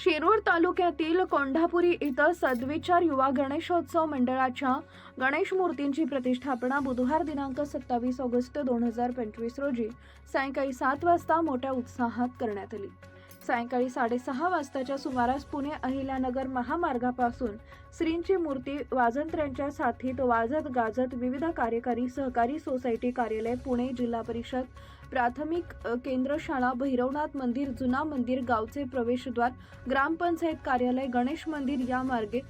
शिरूर तालुक्यातील कोंढापुरी इथं सद्विचार युवा गणेशोत्सव मंडळाच्या गणेश मूर्तींची प्रतिष्ठापना बुधवार दिनांक सत्तावीस ऑगस्ट दोन हजार पंचवीस रोजी सायंकाळी सात वाजता मोठ्या उत्साहात करण्यात आली. सायंकाळी साडेसहा वाजताच्या सुमारास पुणे अहिल्यानगर महामार्गापासून श्रींची मूर्ती वाजंत्र्यांच्या साथीत वाजत गाजत विविध कार्यकारी सहकारी सोसायटी कार्यालय पुणे जिल्हा परिषद प्राथमिक केंद्रशाळा केंद्र शाळा भैरवनाथ मंदिर जुना मंदिर गावचे प्रवेशद्वार ग्रामपंचायत कार्यालय गणेश मंदिर या मार्गे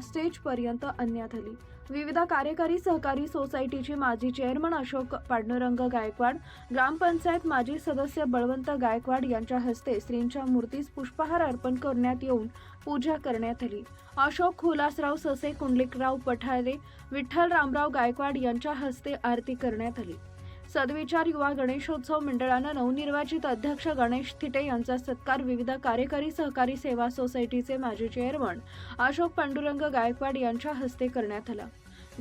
स्टेजपर्यंत आणण्यात आली. विविध कार्यकारी सहकारी सोसायटीचे माजी चेअरमन अशोक पांडुरंग गायकवाड ग्रामपंचायत माजी सदस्य बळवंत गायकवाड यांच्या हस्ते श्रींच्या मूर्तीस पुष्पहार अर्पण करण्यात येऊन पूजा करण्यात आली. अशोक खुलासराव ससे कुंडलिकराव पठारे विठ्ठल रामराव गायकवाड यांच्या हस्ते आरती करण्यात आली. सद्विचार युवा गणेशोत्सव मंडळानं नवनिर्वाचित अध्यक्ष गणेश थिटे यांचा सत्कार विविध कार्यकारी सहकारी सेवा सोसायटीचे माजी चेअरमन अशोक पांडुरंग गायकवाड यांच्या हस्ते करण्यात आला.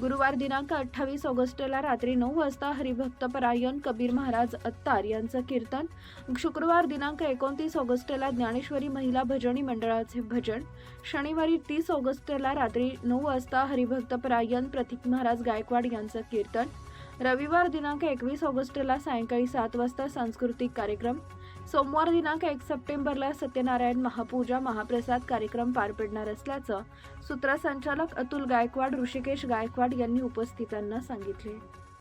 गुरुवार दिनांक अठ्ठावीस ऑगस्टला रात्री नऊ वाजता हरिभक्तपरायण कबीर महाराज अत्तार यांचं कीर्तन शुक्रवार दिनांक एकोणतीस ऑगस्टला ज्ञानेश्वरी महिला भजनी मंडळाचे भजन शनिवारी तीस ऑगस्टला रात्री नऊ वाजता हरिभक्तपरायण प्रतीक महाराज गायकवाड यांचं कीर्तन रविवार दिनांक एकवीस ऑगस्टला सायंकाळी सात वाजता सांस्कृतिक कार्यक्रम. सोमवार दिनांक एक सप्टेंबरला सत्यनारायण महापूजा महाप्रसाद कार्यक्रम पार पडणार असल्याचं सूत्रसंचालक अतुल गायकवाड ऋषिकेश गायकवाड यांनी उपस्थितांना सांगितले.